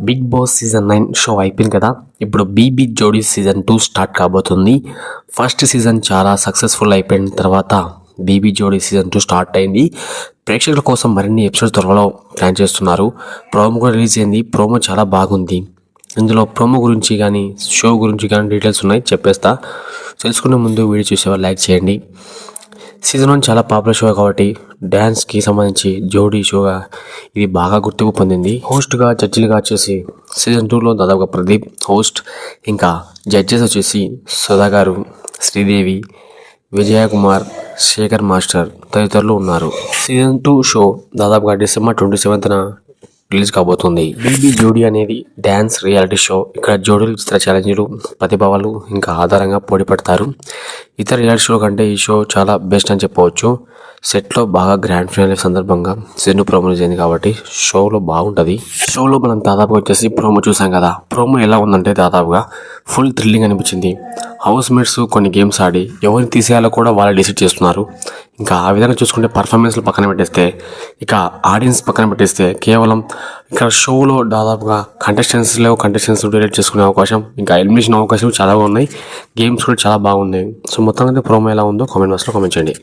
Big Boss season nine show అయిపోయింది కదా. ఇప్పుడు BB Jodi season two start కాబోతుంది. ఫస్ట్ సీజన్ చాలా సక్సెస్ఫుల్ అయిపోయిన తర్వాత BB Jodi season two start అయింది. ప్రేక్షకుల కోసం మరిన్ని ఎపిసోడ్స్ త్వరలో ప్లాన్ చేస్తున్నారు. ప్రోమో కూడా రిలీజ్ అయింది. ప్రోమో చాలా బాగుంది. ఇందులో ప్రోమో గురించి కానీ షో గురించి కానీ డీటెయిల్స్ ఉన్నాయి చెప్పేస్తా. తెలుసుకునే ముందు వీడియో చూసేవాళ్ళు లైక్ చేయండి. సీజన్ వన్ చాలా పాపులర్ షో కాబట్టి డ్యాన్స్కి సంబంధించి జోడీ షోగా ఇది బాగా గుర్తింపు పొందింది. హోస్ట్గా జడ్జిలుగా వచ్చేసి సీజన్ టూలో దాదాపుగా ప్రదీప్ హోస్ట్ ఇంకా జడ్జెస్ వచ్చేసి సుధా గారు శ్రీదేవి విజయ కుమార్ శేఖర్ మాస్టర్ తదితరులు ఉన్నారు. సీజన్ టూ షో దాదాపుగా డిసెంబర్ ట్వంటీ సెవెంత్న రిలీజ్ కాబోతుంది. బీబీ జోడీ అనేది డ్యాన్స్ రియాలిటీ షో. ఇక్కడ జోడీలు చిత్ర ఛాలెంజ్లు ప్రతిభావాలు ఇంకా ఆధారంగా పోటీ పడతారు ఇతర రియాలిటీ షో కంటే ఈ షో చాలా బెస్ట్ అని చెప్పవచ్చు. సెట్లో బాగా గ్రాండ్ ఫినాలే సందర్భంగా సెన్ను ప్రోమో చేయింది కాబట్టి షోలో బాగుంటుంది. షోలో మనం దాదాపుగా వచ్చేసి ప్రోమో చూసాం కదా. ప్రోమో ఎలా ఉందంటే దాదాపుగా ఫుల్ థ్రిల్లింగ్ అనిపించింది. హౌస్ మేట్స్ కొన్ని గేమ్స్ ఆడి ఎవరిని తీసేయాలో కూడా వాళ్ళు డిసైడ్ చేస్తున్నారు. ఇంకా ఆ విధంగా చూసుకుంటే పర్ఫార్మెన్స్లు పక్కన పెట్టేస్తే ఇక ఆడియన్స్ పక్కన పెట్టేస్తే కేవలం ఇక్కడ షోలో దాదాపుగా కంటెస్టెంట్స్లో కంటెస్టెంట్స్ డిలేట్ చేసుకునే అవకాశం ఇంకా ఎలిమినేషన్ అవకాశం చాలా ఉన్నాయి. గేమ్స్ కూడా చాలా బాగున్నాయి. సో మొత్తం అయితే ప్రోమో ఎలా ఉందో కామెంట్ బాక్స్లో కామెంట్ చేయండి.